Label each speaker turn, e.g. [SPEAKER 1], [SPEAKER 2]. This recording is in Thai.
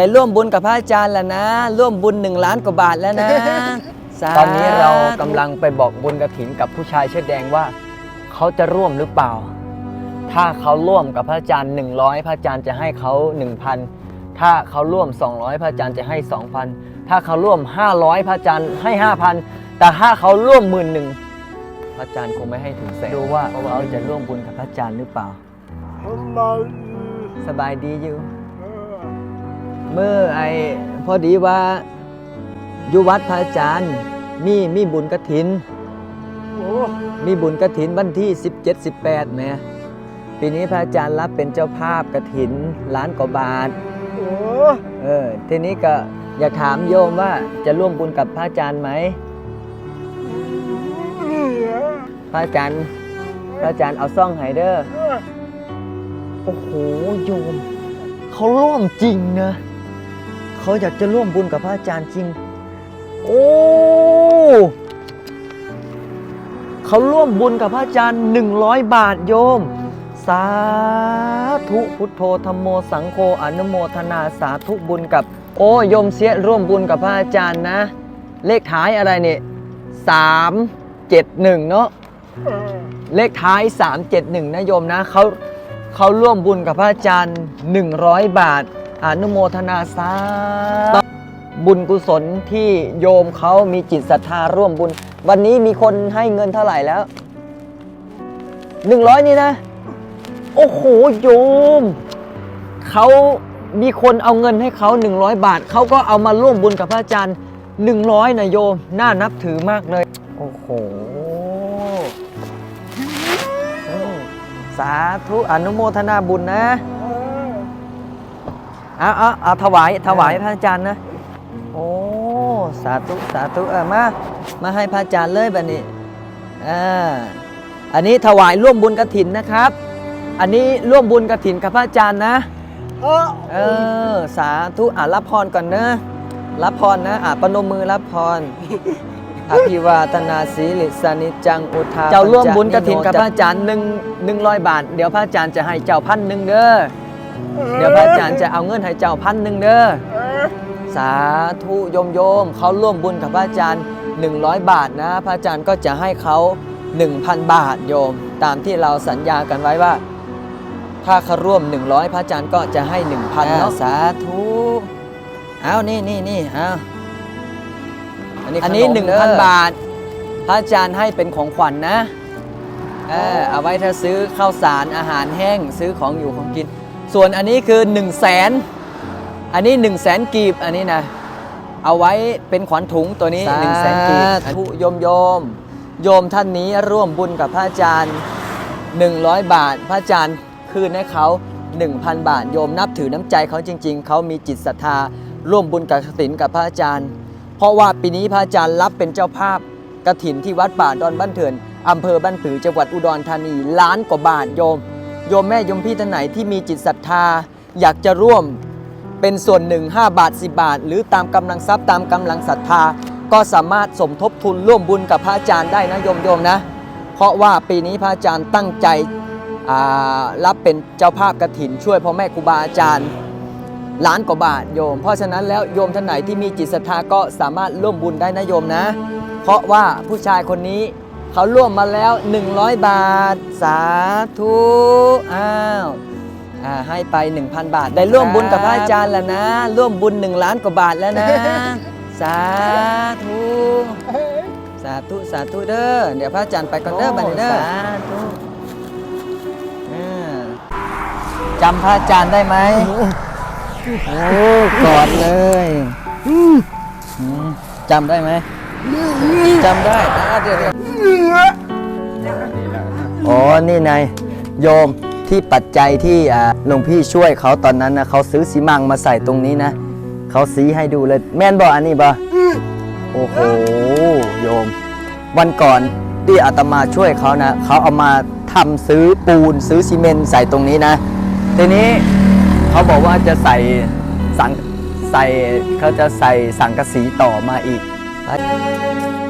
[SPEAKER 1] ได้ร่วมบุญกับพระอาจารย์แล้วนะ ร่วมบุญหนึ่งล้านกว่าบาทแล้วนะสาธุ
[SPEAKER 2] ตอนนี้เรากำลังไปบอกบุญกระถินกับผู้ชายเสื้อแดงว่า เขาจะร่วมหรือเปล่า ถ้าเขาร่วมกับพระอาจารย์ 100 พระอาจารย์จะให้เขา 1,000 ถ้าเขาร่วม 200 พระอาจารย์จะให้ 2,000 ถ้าเขาร่วม 500 พระอาจารย์ให้ 5,000 แต่ถ้าเขาร่วมหมื่นหนึ่งพระอาจารย์คงไม่ให้ถึงแสนดูว่าเขาจะร่วมบุญกับพระอาจารย์หรือเปล่า สบายดีอยู่ เมื่อไอพอดีว่าอยู่วัดพระอาจารย์มีมีบุญกระถินมีบุญกระถินวันที่ 17 18แหมปีนี้พระอาจารย์รับเป็นเจ้าภาพกระถินล้านกว่าบาทเออทีนี้ก็อยากถามโยมว่าจะร่วมบุญกับพระอาจารย์ไหม พระอาจารย์ พระอาจารย์เอาซ่องไฮเดอร์ โอ้โหโยม เขาร่วมจริงนะ เขาอยากจะร่วมบุญกับพระอาจารย์จริง โอ้เขาร่วมบุญกับพระอาจารย์ 100 บาทโยม สาธุพุทโธธรรมโมสังโฆอนุโมทนาสาธุบุญกับ โอ้โยมเสียร่วมบุญกับพระอาจารย์นะ เลขท้ายอะไรเนี่ยสามเจ็ดหนึ่งเนาะเลขท้าย 371นะโยมนะเขาเขาร่วมบุญกับพระอาจารย์ 100 บาท อนุโมทนาสาธุบุญกุศลที่โยมเขามีจิตศรัทธาร่วมบุญ วันนี้มีคนให้เงินเท่าไหร่แล้ว100นี่นะ โอ้โหโยมเขามีคนเอาเงินให้เขา100บาท เขาก็เอามาร่วมบุญกับพระอาจารย์100นะโยม น่านับถือมากเลย โอ้โห สาธุอนุโมทนาบุญนะ เอาเอาเอาถวายถวายพระอาจารย์นะ โอ้ สาธุสาธุเออมา มาให้พระอาจารย์เลยแบบนี้อ่าอันนี้ถวายร่วมบุญกระถินนะครับ อันนี้ร่วมบุญกระถินกับพระอาจารย์นะ เออสาธุอะรับพรก่อนเนอะรับพรนะอะปนมมือรับพรอภิวาทนาสีลิสานิจังอุทาเจ้าร่วมบุญกระถินกับพระอาจารย์หนึ่งหนึ่งร้อยบาท เดี๋ยวพระอาจารย์จะให้เจ้าพันหนึ่งเด้อ เดี๋ยวพระอาจารย์จะเอาเงินให้เจ้าพันหนึ่งเด้อสาธุโยมโยมเขาร่วมบุญกับพระอาจารย์ 100 บาทนะ พระอาจารย์ก็จะให้เขา 1,000 บาทโยม ตามที่เราสัญญากันไว้ว่า ถ้าเขาร่วม 100 พระอาจารย์ก็จะให้ 1,000เนาะสาธุเอานี่นี่นี่เอาอันนี้1,000บาท พระอาจารย์ให้เป็นของขวัญนะเออเอาไว้ถ้าซื้อข้าวสารอาหารแห้งซื้อของอยู่ของกิน ส่วนอันนี้คือ 1 0 0 0 0แสนอันนี้1นึ่งแสนกีบอันนี้นะเอาไว้เป็นขวัญถุงตัวนี้1นึ่งแสนกีบทุโยมโยมโยมท่านนี้ร่วมบุญกับพระอาจารย์ 100 บาท พระอาจารย์คืนให้เขา 1,000 บาท โยมนับถือน้ำใจเขาจริง ๆ เขามีจิตศรัทธา ร่วมบุญกับกฐินกับพระอาจารย์ เพราะว่าปีนี้พระอาจารย์รับเป็นเจ้าภาพกฐินที่วัดป่าดอนบ้านเถื่อนอำเภอบ้านผือจังหวัดอุดรธานีล้านกว่าบาทโยม โยมแม่โยมพี่ท่านไหนที่มีจิตศรัทธา อยากจะร่วมเป็นส่วนหนึ่ง 5 บาท 10 บาท หรือตามกำลังทรัพย์ตามกำลังศรัทธา ก็สามารถสมทบทุนร่วมบุญกับพระอาจารย์ได้นะโยมโยมนะ เพราะว่าปีนี้พระอาจารย์ตั้งใจรับเป็นเจ้าภาพกฐินช่วยพ่อแม่ครูบาอาจารย์ล้านกว่าบาทโยม เพราะฉะนั้นแล้วโยมท่านไหนที่มีจิตศรัทธาก็สามารถร่วมบุญได้นะโยมนะ เพราะว่าผู้ชายคนนี้ เขาร่วมมาแล้ว 100 บาท สาธุอ้าวอ่าให้ไป 1,000 บาท ได้ร่วมบุญกับพระอาจารย์แล้วนะ ร่วมบุญ 1 ล้านกว่าบาทแล้วนะ สาธุสาธุสาธุเด้อเดี๋ยวพระอาจารย์ไปก่อนเด้อบัดนี้เด้อสาธุอ่าจำพระอาจารย์ได้ไหมโอ้กอดเลยอืมจำได้ไหม จำได้อ่าเดี๋ยวอ๋อ นี่นายโยมที่ปัจจัยที่หลวงพี่ช่วยเขาตอนนั้นนะเขาซื้อสีมังมาใส่ตรงนี้นะเขาสีให้ดูเลย แม่นบ่อันนี้บ่โอ้โหโยม วันก่อนที่อาตมาช่วยเขานะเขาเอามาทำซื้อปูนซื้อซีเมนต์ใส่ตรงนี้นะ ทีนี้เขาบอกว่าจะใส่สังใส่เขาจะใส่สังกะสีต่อมาอีก 아!